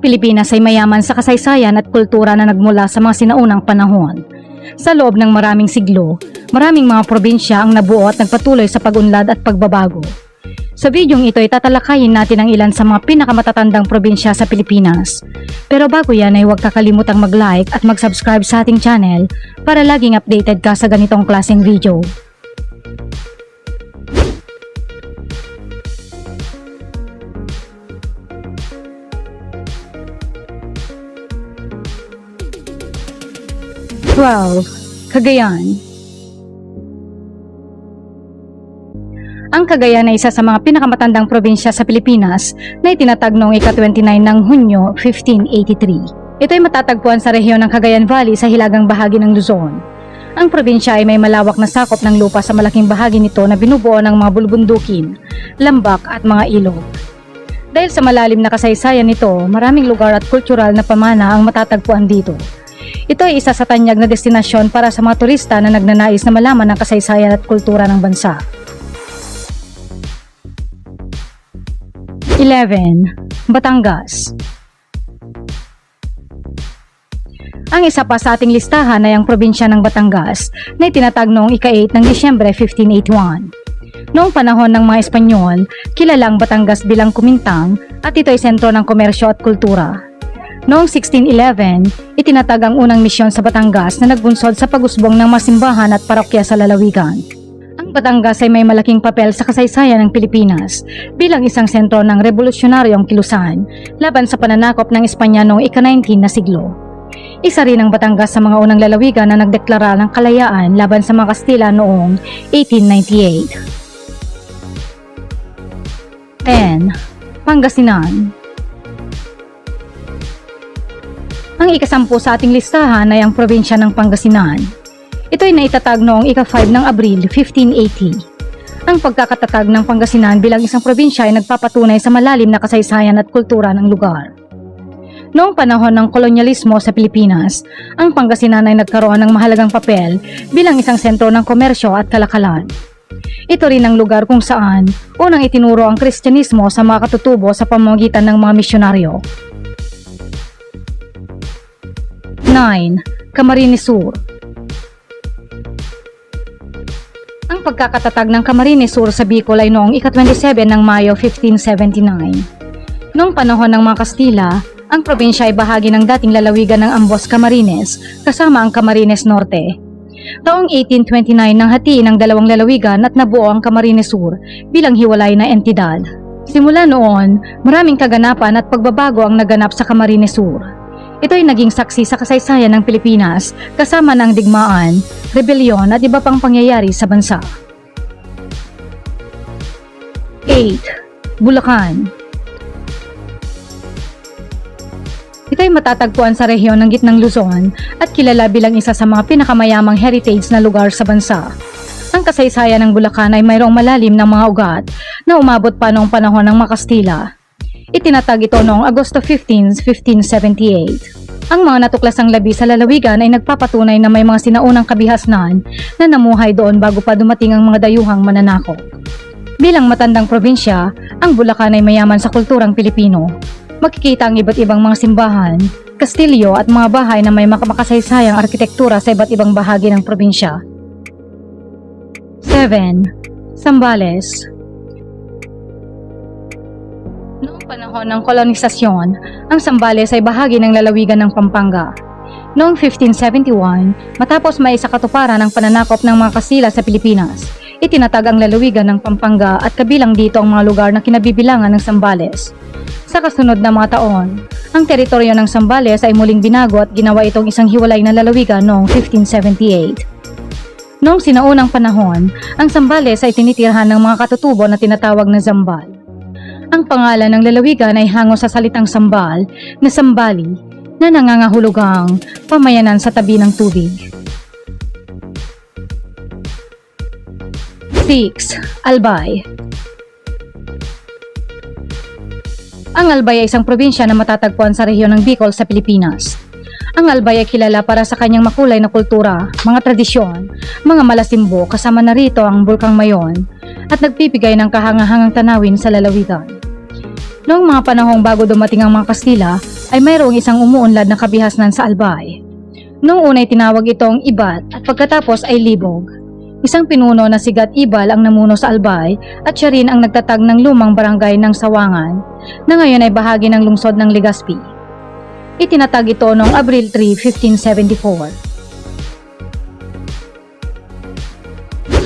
Pilipinas ay mayaman sa kasaysayan at kultura na nagmula sa mga sinaunang panahon. Sa loob ng maraming siglo, maraming mga probinsya ang nabuo at nagpatuloy sa pagunlad at pagbabago. Sa videong ito ay tatalakayin natin ang ilan sa mga pinakamatatandang probinsya sa Pilipinas. Pero bago yan ay huwag kakalimutang mag-like at mag-subscribe sa ating channel para laging updated ka sa ganitong klaseng video. Twelve, Cagayan Ang Cagayan ay isa sa mga pinakamatandang probinsya sa Pilipinas na itinatag noong ika-29 ng Hunyo 1583. Ito ay matatagpuan sa rehiyon ng Cagayan Valley sa hilagang bahagi ng Luzon. Ang probinsya ay may malawak na sakop ng lupa sa malaking bahagi nito na binubuo ng mga bulubundukin, lambak at mga ilog. Dahil sa malalim na kasaysayan nito, maraming lugar at kultural na pamana ang matatagpuan dito. Ito ay isa sa tanyag na destinasyon para sa mga turista na nagnanais na malaman ang kasaysayan at kultura ng bansa. 11. Batangas Ang isa pa sa ating listahan ay ang probinsya ng Batangas na itinatag noong ika-8 ng Disyembre 1581. Noong panahon ng mga Espanyol, kilala ang Batangas bilang Kumintang at ito ay sentro ng komersyo at kultura. Noong 1611, itinatag ang unang misyon sa Batangas na nagbunsod sa pagusbong ng masimbahan at parokya sa lalawigan. Ang Batangas ay may malaking papel sa kasaysayan ng Pilipinas bilang isang sentro ng revolusyonaryong kilusan laban sa pananakop ng Espanya noong ika-19 na siglo. Isa rin ang Batangas sa mga unang lalawigan na nagdeklara ng kalayaan laban sa mga Kastila noong 1898. 10. Pangasinan Ang ikasampu sa ating listahan ay ang probinsya ng Pangasinan. Ito ay naitatag noong ika-5 ng Abril 1580. Ang pagkakatatag ng Pangasinan bilang isang probinsya ay nagpapatunay sa malalim na kasaysayan at kultura ng lugar. Noong panahon ng kolonyalismo sa Pilipinas, ang Pangasinan ay nagkaroon ng mahalagang papel bilang isang sentro ng komersyo at kalakalan. Ito rin ang lugar kung saan unang itinuro ang Kristyanismo sa mga katutubo sa pamamagitan ng mga misyonaryo. 9. Camarines Sur Ang pagkakatatag ng Camarines Sur sa Bicol ay noong ika-27 ng Mayo 1579. Noong panahon ng mga Kastila, ang probinsya ay bahagi ng dating lalawigan ng Ambos Camarines kasama ang Camarines Norte. Taong 1829 nang hatiin ang dalawang lalawigan at nabuo ang Camarines Sur bilang hiwalay na entidad. Simula noon, maraming kaganapan at pagbabago ang naganap sa Camarines Sur. Ito ay naging saksi sa kasaysayan ng Pilipinas kasama ng digmaan, rebelyon at iba pang pangyayari sa bansa. 8. Bulacan Ito ay matatagpuan sa rehiyon ng gitnang Luzon at kilala bilang isa sa mga pinakamayamang heritage na lugar sa bansa. Ang kasaysayan ng Bulacan ay mayroong malalim ng mga ugat na umabot pa noong panahon ng mga Kastila. Itinatag ito noong Agosto 15, 1578. Ang mga natuklasang labi sa lalawigan ay nagpapatunay na may mga sinaunang kabihasnan na namuhay doon bago pa dumating ang mga dayuhang mananakop. Bilang matandang probinsya, ang Bulacan ay mayaman sa kulturang Pilipino. Makikita ang iba't ibang mga simbahan, kastilyo at mga bahay na may makakasaysayang arkitektura sa iba't ibang bahagi ng probinsya. 7. Sambales panahon ng kolonisasyon, ang Sambales ay bahagi ng lalawigan ng Pampanga. Noong 1571, matapos may sa katuparan ng pananakop ng mga Kasila sa Pilipinas, itinatag ang lalawigan ng Pampanga at kabilang dito ang mga lugar na kinabibilangan ng Sambales. Sa kasunod na mga taon, ang teritoryo ng Sambales ay muling binago at ginawa itong isang hiwalay na lalawigan noong 1578. Noong sinaunang panahon, ang Sambales ay tinitirhan ng mga katutubo na tinatawag na Zambal. Ang pangalan ng lalawigan ay hango sa salitang sambal na sambali na nangangahulugang pamayanan sa tabi ng tubig. 6. Albay Ang Albay ay isang probinsya na matatagpuan sa rehiyon ng Bicol sa Pilipinas. Ang Albay ay kilala para sa kanyang makulay na kultura, mga tradisyon, mga malasimbo kasama na rito ang Bulkang Mayon at nagbibigay ng kahangahangang tanawin sa lalawigan. Noong mga panahong bago dumating ang mga Kastila, ay mayroong isang umuunlad na kabihasnan sa Albay. Noong unay tinawag itong Ibat at pagkatapos ay Libog. Isang pinuno na si Gat Ibal ang namuno sa Albay at siya rin ang nagtatag ng lumang barangay ng Sawangan na ngayon ay bahagi ng lungsod ng Legazpi. Itinatag ito noong Abril 3, 1574.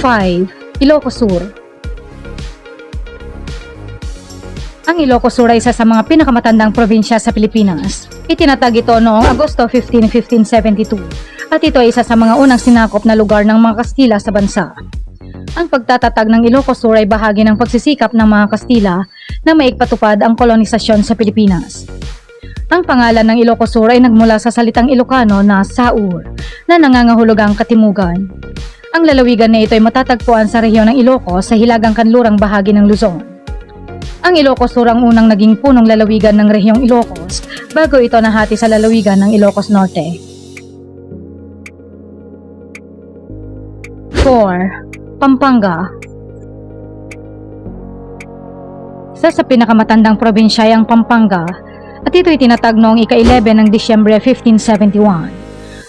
5. Ilocos Sur Ang Ilocos Sur ay isa sa mga pinakamatandang probinsya sa Pilipinas. Itinatag ito noong Agosto 15, 1572 at ito ay isa sa mga unang sinakop na lugar ng mga Kastila sa bansa. Ang pagtatatag ng Ilocos Sur ay bahagi ng pagsisikap ng mga Kastila na maigpatupad ang kolonisasyon sa Pilipinas. Ang pangalan ng Ilocos Sur ay nagmula sa salitang Ilocano na Saur, na nangangahulugang katimugan. Ang lalawigan na ito ay matatagpuan sa rehiyon ng Ilocos sa hilagang kanlurang bahagi ng Luzon. Ang Ilocos Sur ang unang naging punong lalawigan ng rehiyong Ilocos bago ito nahati sa lalawigan ng Ilocos Norte. 4. Pampanga Isa sa pinakamatandang probinsya ay ang Pampanga at ito'y tinatag noong ika-11 ng Disyembre 1571.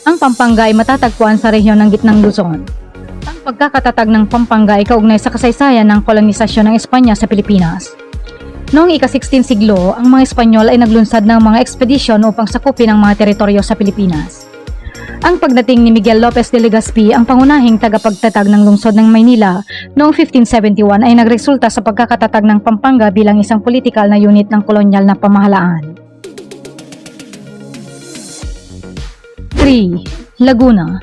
Ang Pampanga ay matatagpuan sa rehiyon ng Gitnang Luzon. Ang pagkakatatag ng Pampanga ay kaugnay sa kasaysayan ng kolonisasyon ng Espanya sa Pilipinas. Noong ika-16 siglo, ang mga Espanyol ay naglunsad ng mga ekspedisyon upang sakupin ang mga teritoryo sa Pilipinas. Ang pagdating ni Miguel Lopez de Legazpi, ang pangunahing tagapagtatag ng lungsod ng Maynila noong 1571 ay nagresulta sa pagkakatatag ng Pampanga bilang isang politikal na unit ng kolonyal na pamahalaan. 3. Laguna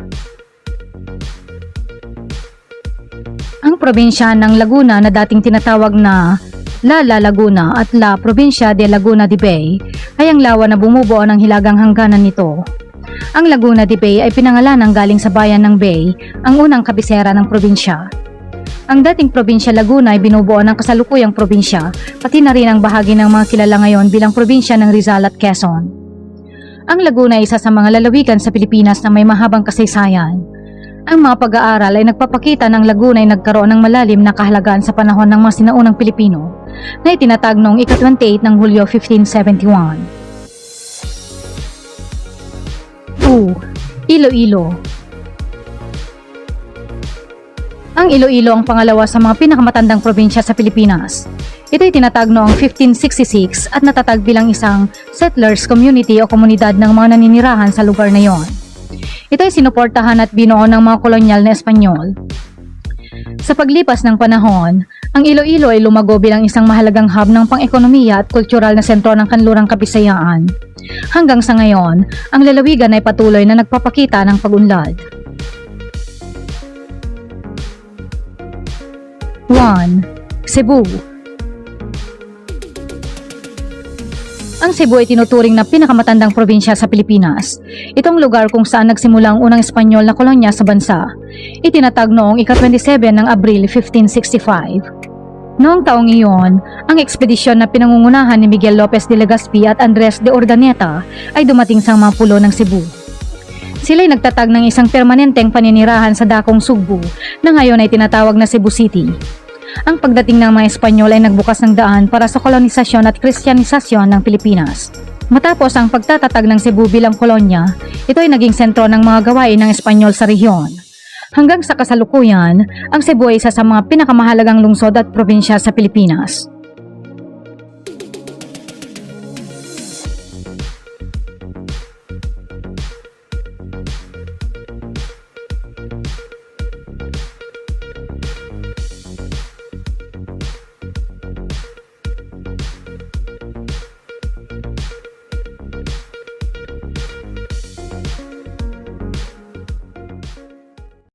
Ang probinsya ng Laguna na dating tinatawag na La La Laguna at La Provincia de Laguna de Bay ay ang lawa na bumubuo ng hilagang hangganan nito. Ang Laguna de Bay ay pinangalan ng galing sa bayan ng Bay, ang unang kabisera ng probinsya. Ang dating probinsya Laguna ay binubuo ng kasalukuyang probinsya, pati na rin ang bahagi ng mga kilala ngayon bilang probinsya ng Rizal at Quezon. Ang Laguna ay isa sa mga lalawigan sa Pilipinas na may mahabang kasaysayan. Ang mga pag-aaral ay nagpapakita ng Laguna ay nagkaroon ng malalim na kahalagaan sa panahon ng mga sinaunang Pilipino na itinatag noong ika-28 ng Hulyo 1571. 2. Iloilo Ang Iloilo ang pangalawa sa mga pinakamatandang probinsya sa Pilipinas. Ito ay tinatag noong 1566 at natatag bilang isang settlers community o komunidad ng mga naninirahan sa lugar na yon. Ito ay sinuportahan at binuo ng mga kolonyal na Espanyol. Sa paglipas ng panahon, ang Iloilo ay lumago bilang isang mahalagang hub ng pang-ekonomiya at kultural na sentro ng kanlurang kabisayaan. Hanggang sa ngayon, ang lalawigan ay patuloy na nagpapakita ng pag-unlad. 1. Cebu Ang Cebu ay tinuturing na pinakamatandang probinsya sa Pilipinas. Itong lugar kung saan nagsimula ang unang Espanyol na kolonya sa bansa. Itinatag noong ika-27 ng Abril 1565. Noong taong iyon, ang ekspedisyon na pinangungunahan ni Miguel Lopez de Legazpi at Andres de Urdaneta ay dumating sa mga pulo ng Cebu. Sila'y nagtatag ng isang permanenteng paninirahan sa dakong Sugbu na ngayon ay tinatawag na Cebu City. Ang pagdating ng mga Espanyol ay nagbukas ng daan para sa kolonisasyon at kristyanisasyon ng Pilipinas. Matapos ang pagtatatag ng Cebu bilang kolonya, ito ay naging sentro ng mga gawain ng Espanyol sa rehiyon. Hanggang sa kasalukuyan, ang Cebu ay isa sa mga pinakamahalagang lungsod at probinsya sa Pilipinas.